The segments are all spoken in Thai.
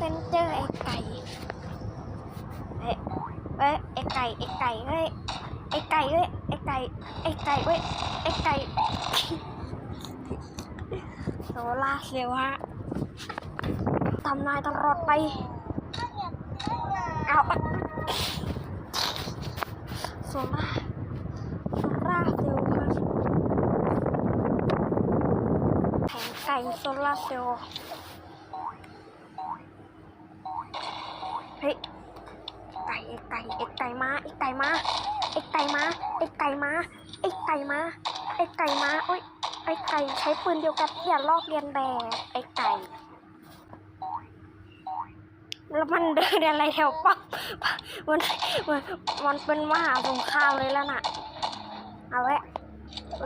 ซนเจอร์ไอ้ไก่เอ้ยเอ้ยไอ้ไก่ไอ้ไก่เฮ้ยไอ้ไก่เฮ้ยไอ้ไก่ไอ้ไก่เว้ยไอ้ไก่โซล่าเซลล์ฮะทำนายตลอดไปเอาโซล่าโซล่าเซลล์ฮะแผงไก่โซล่าเซลล์ อ้ไก่ใช้ปืนเดียวกันอย่าลอกเลียนแบบไอ้ไก่ แล้วมันเดินอะไรแถวปักมันมันมันเป็นมหาสงครามเลยแล้วน่ะ เอาไว้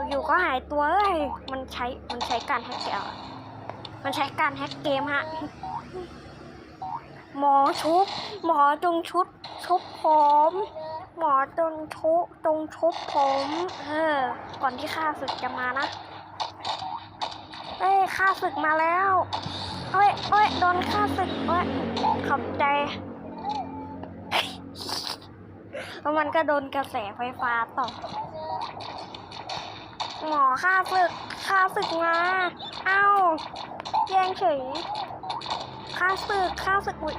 อยู่ก็หายตัวเอ้ยมันใช้มันใช้การแฮกเกมมันใช้การแฮกเกมฮะหมอชุบ หมอจงชุบชุบผมหมอจงชุบจงชุบผม เออ ก่อนที่ข้าศึกจะมานะ อ้ยข้าศึกมาแล้วเอ้ยเอ้ยโดนข้าศึกเอ้ยขอบใจแล้วมันก็โดนกระแสไฟฟ้าต่อหมอข้าศึกข้าศึกมา เอ้าแย่งเฉยข้าศึกข้าศึกอุ๊ย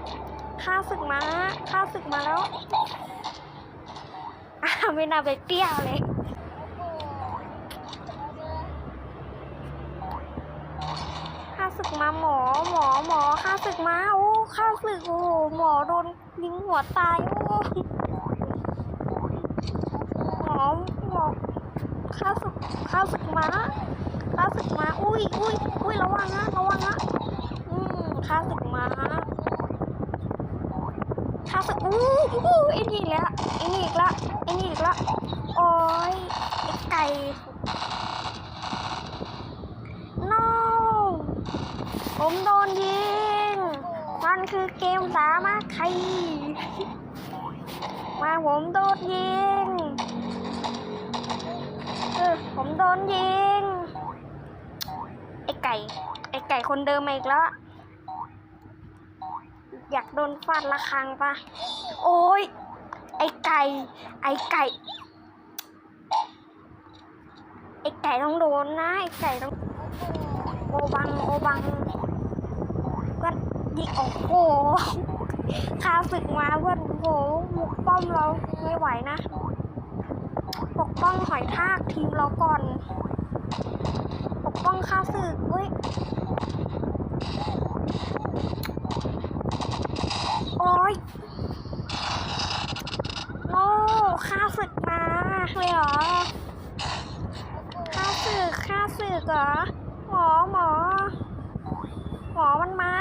ข้าศึกมาข้าศึกมาแล้วอ้าวไม่น่าไปเปรี้ยวเลยข้า ศึกมาหมอหมอหมอข้าศึกมาโอ้ข้าศึกโอ้โหหมอโดนยิงหัวตายโอ้หมอหมอข้าศึกข้าศึกมาข้าศึกมาอุ้ยอุ้ยอุ้ยระวังนะระวังนะอืมข้าศึกมาข้าศึกอู้อู้ไอ้นี่อีกแล้วไอ้นี่อีกแล้วไอ้นี่อีกแล้วโอ้ยไอ้ไก่ ผมโดนยิง มันคือเกมสามัคคีมาผมโดนยิง เออ ผมโดนยิง ไอไก่ ไอไก่คนเดิมมาอีกแล้ว อยากโดนฟาดระฆังปะ โอ้ย ไอไก่ ไอไก่ ไอ้ไก่ต้องโดนนะ ไอ้ไก่ต้อง โอบัง โอบัง ก็ยิงโอ้โหข้าศึกมาเพื่อนโอ้โหบุกป้อมเราไม่ไหวนะ ปกป้องหอยทากทีมเราก่อน ปกป้องข้าศึกเว้ยโอ้ยโอ้ข้าศึกมาเลยเหรอข้าศึกข้าศึกเหรอหมอหมอหมอมันมา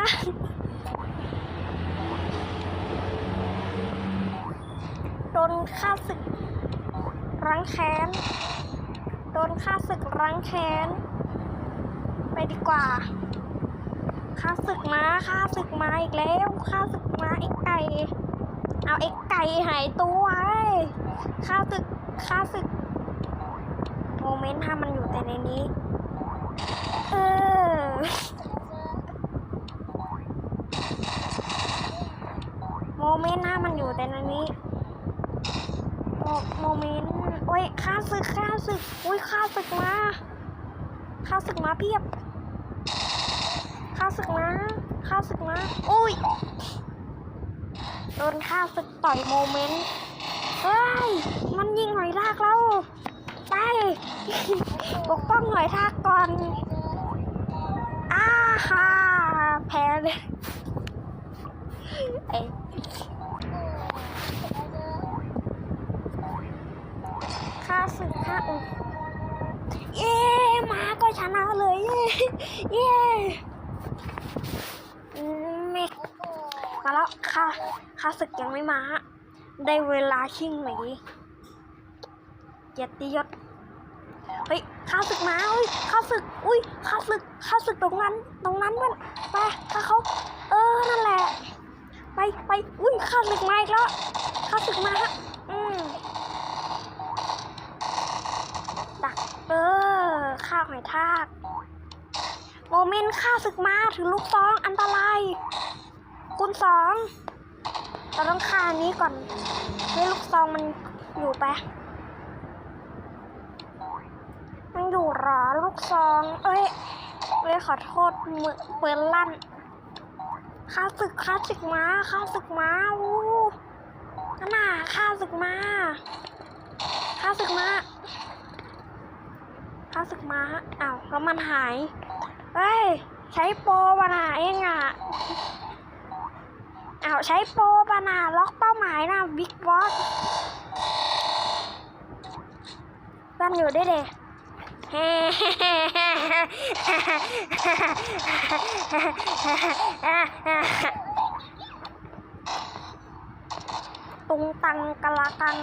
โด นข้าศึกรังแค้น โดนข้าศึกรังแค้น ไปดีกว่าข้าศึกมาข้าศึกมาอีกแล้วข้าศึกมาไอ้ไก่ เอาไอ้ไก่หายตัวเอ้ยข้าศึกข้าศึก โมเมนต์ถ้ามันอยู่แต่ในนี้ เออโมเมนต์ถ้ามันอยู่แต่ในนี้ โมเมนต์โอ้ยข้าศึกข้าศึกโอ้ยข้าศึกมาข้าศึกมาเพียบข้าศึกมาข้าศึกมาอุ้ยโดนข้าศึกต่อยโมเมนต์เฮ้ยมันยิงหอยทากเราไปปกป้องหอยทากก่อนอ้าฮ่าแพ้เลยไอ ค่าศึกค่าอุเย้มาก็ชนะเลย เย้เอืมเมกมาแล้วค่ะค่าศึกยังไม่มาได้เวลาชิงหมีเกียรติยศเฮ้ยข้าศึกมาเฮ้ยข้าศึก อุ้ยข้าศึกข้าศึกตรงนั้น ตรงนั้นมันไปข้าเขา เออ นั่นแหละ ไปไปอุ้ยข้าศึกมาอีกแล้วข้าศึกมาฮะอืม ดัก เออฆ่าหอยทากโมเมนต์ฆ่าศึกมาถือลูกซองอันตรายคูณสองเราต้องฆ่านี้ก่อนให้ลูกซองมันอยู่ไปมันอยู่หรอลูกซอง เอ้ยเอ้ยขอโทษมือเปืนลั่นข้าศึกข้าศึกมาข้าศึกมาอู้นั่นน่ะข้าศึกมาข้าศึกมา ข้าศึกมาอ้าวแล้วมันหาย เฮ้ย ใช้โปรปนาเองอะอ้าวใช้โปรปนาล็อกเป้าหมายนะบิ๊กบอสเพื่อนอยู่ได้เดเฮ้ตุงตังกะละกัง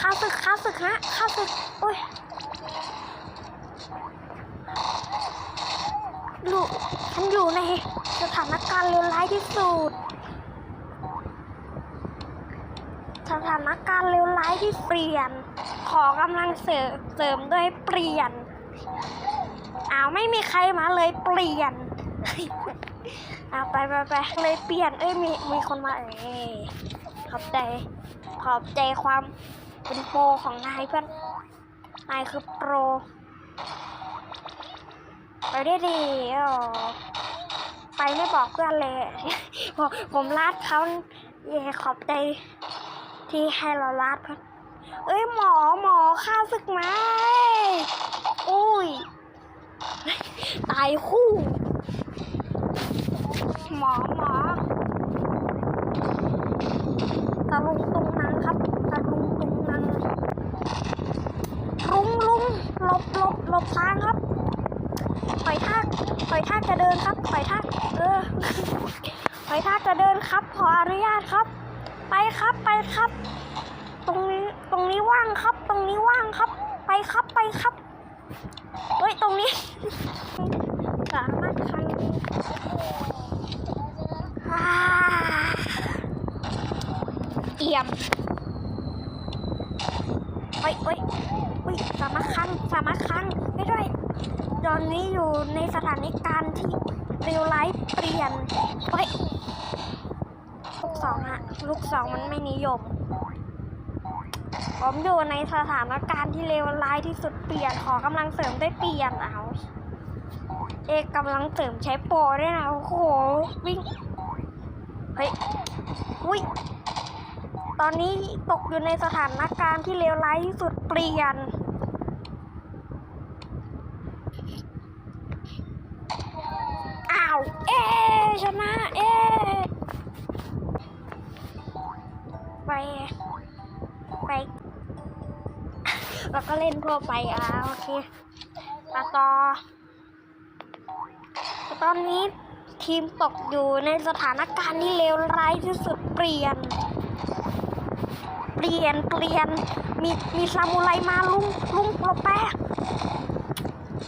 ข้า ศึกข้าศึกฮะข้าศึกอุ้ยอยู่ฉันอยู่ในสถานการณ์เลวร้ายที่สุด สถานการณ์เลวร้ายที่เปลี่ยน ขอกำลังเสริมเสริมด้วยเปลี่ยน อ้าวไม่มีใครมาเลยเปลี่ยนอ้าวไปไปไปเลยเปลี่ยน เอ้ยมีมีคนมาเอ้ยขอบใจ ขอบใจความ เป็นโปรของนายเพื่อน นายคือโปร ไปได้ดีอ๋อไปไม่บอกเพื่อนเลยผมผมลาดเขาเย่ขอบใจที่ให้เราลาดเพื่อนเอ้ยหมอหมอข้าศึกไหมอุ้ย ตายคู่ หมอหมอตะลุงตุงนังครับตะลุงตุงนังลุงลุงหลบหลบหลบทางครับ ถอยทากถ อยทากจะเดินครับถอยทากเออถอยทากจะเดินครับ ขออนุญาตครับ ไปครับไปครับ ตรงนี้ตรงนี้ว่างครับ ตรงนี้ว่างครับ ไปครับไปครับเฮ้ยตรงนี้สามารถคันอ่าเอี่ยมเฮ้ยเฮ้ยเฮ้ยสามารถคันสามารถคันไม่ด้วย ตอนนี้อยู่ในสถานการณ์ที่เร็วร้ายเปลี่ยนเฮ้ยลูกสองอะลูกสองมันไม่นิยม ผมอยู่ในสถานการณ์ที่เลวร้ายที่สุดเปลี่ยนขอกำลังเสริมได้เปลี่ยนเอาเอกกำลังเสริมใช้โปรด้วยนะโอ้โหวิ่งเฮ้ยอุ้ยตอนนี้ตกอยู่ในสถานการณ์ที่เลวร้ายที่สุดเปลี่ยน ไปไปแล้วก็เล่นทั่วไปอ่าโอเคมาต่อตอนนี้ทีมตกอยู่ในสถานการณ์ที่เลวร้ายที่สุดเปลี่ยน เปลี่ยนเปลี่ยนมีมีซามูไรมาลุงลุงหลบแป๊ะ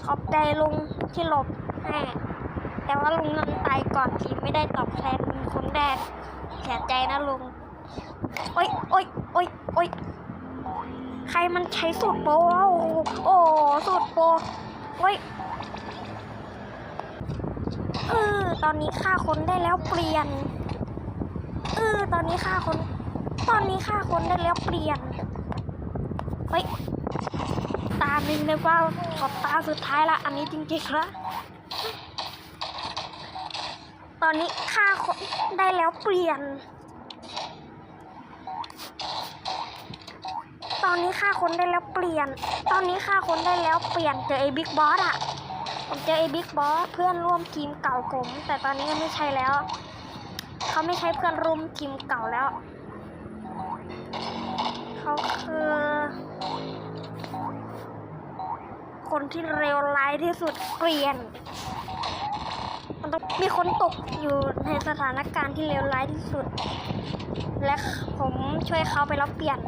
ขอบใจลุงที่หลบแม่แต่ว่าลุงนั้นตายก่อนทีไม่ได้ตอบแทนเป็นคนแรกเสียใจนะลุง โอ๊ยโอ๊ยโอ๊ยโอ๊ยใครมันใช้สูตรโปรวะโอ้สูตรโปรโอ๊ยเออตอนนี้ฆ่าคนได้แล้วเปลี่ยนเออตอนนี้ฆ่าคน ตอนนี้ฆ่าคนได้แล้วเปลี่ยนเฮ้ยตาหนึ่งเลยว่าขอบตาสุดท้ายละอันนี้จริงๆละตอนนี้ค่าคนได้แล้วเปลี่ยน อนนี้ค่าคนได้แล้วเปลี่ยน ตอนนี้ค่าคนได้แล้วเปลี่ยนเจอไอ้บิ๊กบอสอะผมเจอไอ้บิ๊กบอสเพื่อนร่วมทีมเก่าผม แต่ตอนนี้ไม่ใช่แล้ว เขาไม่ใช่เพื่อนร่วมทีมเก่าแล้ว เขาคือ คนที่เร็วร้ายที่สุดเปลี่ยน มันต้องมีคนตกอยู่ในสถานการณ์ที่เลวร้ายที่สุด และผมช่วยเขาไปแล้วเปลี่ยน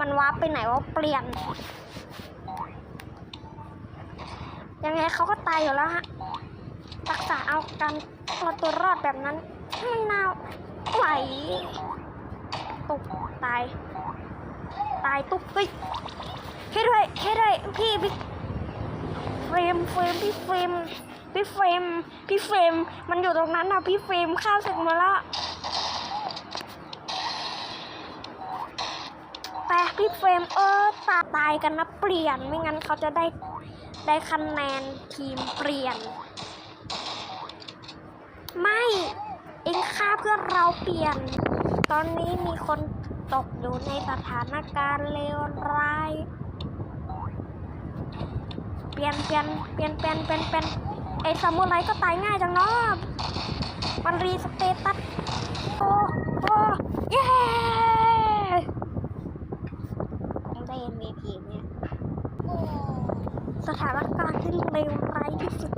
มันวาร์ปไปไหนว่าเปลี่ยน ยังไงเขาก็ตายอยู่แล้วฮะรักษาเอาการเอาตัวรอดแบบนั้นไมันน่าไหวตุกตาย ตายตุ๊บเฮ้ยให้ด้วยให้ด้วยพี่บิ๊กเฟรมเฟรมพี่เฟรมพี่เฟรมพี่เฟรมมันอยู่ตรงนั้นนะพี่เฟรมฆ่าศึกมาละแต่ พี่เฟรมเออตาตายกันนะเปลี่ยนไม่งั้นเขาจะได้ได้คะแนนทีมเปลี่ยน ไม่เองฆ่าเพื่อนเราเปลี่ยน ตอนนี้มีคนตกอยู่ในสถานการณ์เลวร้ายเปลี่ยนเปลี่ยนเปลี่ยนเปลี่ยนเปลี่ยนเปลี่ยนไอ้ซามูไรก็ตายง่ายจังเนาะมันรีสเตตัสโอ้โอ้เย้ได้ MVP เนี่ย สถานการณ์ที่เลวร้ายที่สุด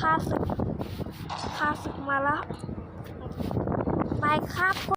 ค่าศึกค่าศึกมาแล้วไปครับพ